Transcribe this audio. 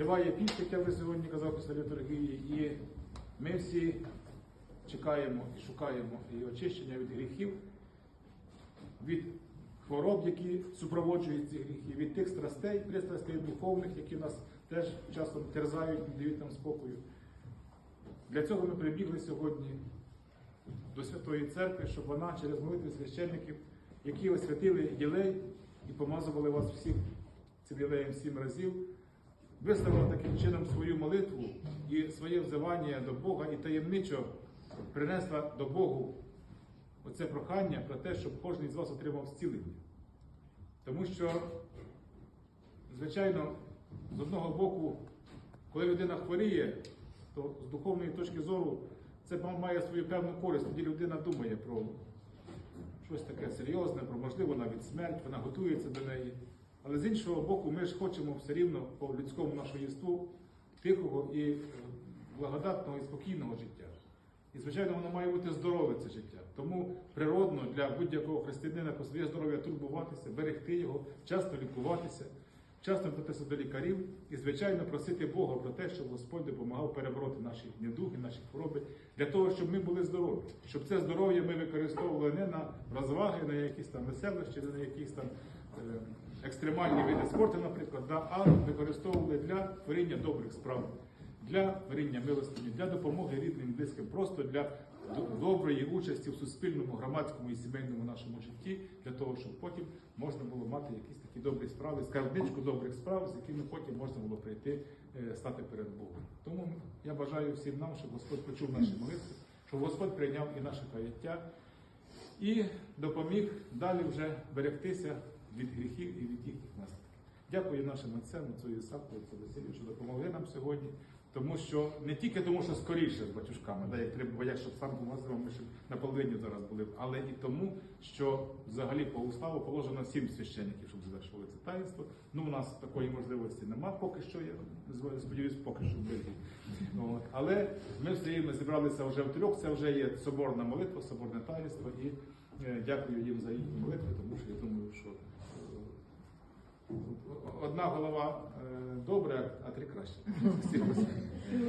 Триває піст, як вже сьогодні казав після літургії, і ми всі чекаємо і шукаємо і очищення від гріхів, від хвороб, які супроводжують ці гріхи, від тих страстей, пристрастей духовних, які нас теж часом терзають, не дають нам спокою. Для цього ми прибігли сьогодні до Святої Церкви, щоб вона через молитви священників, які освятили єлей і помазували вас всіх цим єлеєм сім разів, виставила таким чином свою молитву і своє взивання до Бога і таємничо принесла до Богу оце прохання про те, щоб кожен з вас отримав зцілення. Тому що, звичайно, з одного боку, коли людина хворіє, то з духовної точки зору це має свою певну користь. Тоді людина думає про щось таке серйозне, про можливо навіть смерть, вона готується до неї. Але з іншого боку, ми ж хочемо все рівно по людському нашому єству тихого і е, благодатного і спокійного життя. І, звичайно, воно має бути здорове це життя. Тому природно для будь-якого християнина про своє здоров'я турбуватися, берегти його, вчасно лікуватися, вчасно братися до лікарів і, звичайно, просити Бога про те, щоб Господь допомагав перебороти наші недуги, наші хвороби, для того, щоб ми були здорові, щоб це здоров'я ми використовували не на розваги, на якісь там веселищі, не на якісь там екстремальні види спорту, наприклад, да, а використовували для творіння добрих справ для творіння милостині, для допомоги рідним, близьким, просто для доброї участі в суспільному, громадському і сімейному нашому житті, для того, щоб потім можна було мати якісь такі добрі справи, скарбничку добрих справ, з якими потім можна було прийти е, стати перед Богом. Тому я бажаю всім нам, щоб Господь почув наші молитви, щоб Господь прийняв і наше каяття і допоміг далі вже берегтися від гріхів і від їхніх наслідків. Дякую нашим отцям, отцю Ісаку, отцю Василю, що допомогли нам сьогодні. Тому що не тільки тому, що скоріше з батюшками, да, як треба, бо я щоб сам помазав, ми ще на половині зараз були, але і тому, що взагалі по уставу положено сім священників, щоб завершували це таїнство. Ну, у нас такої можливості нема поки що, я сподіваюся, поки що. От. Але ми все зібралися вже в трьох, це вже є соборна молитва, соборне таїнство, і дякую їм за їхні молитви, тому що я думаю, що е, одна голова добре, добра, а три краще.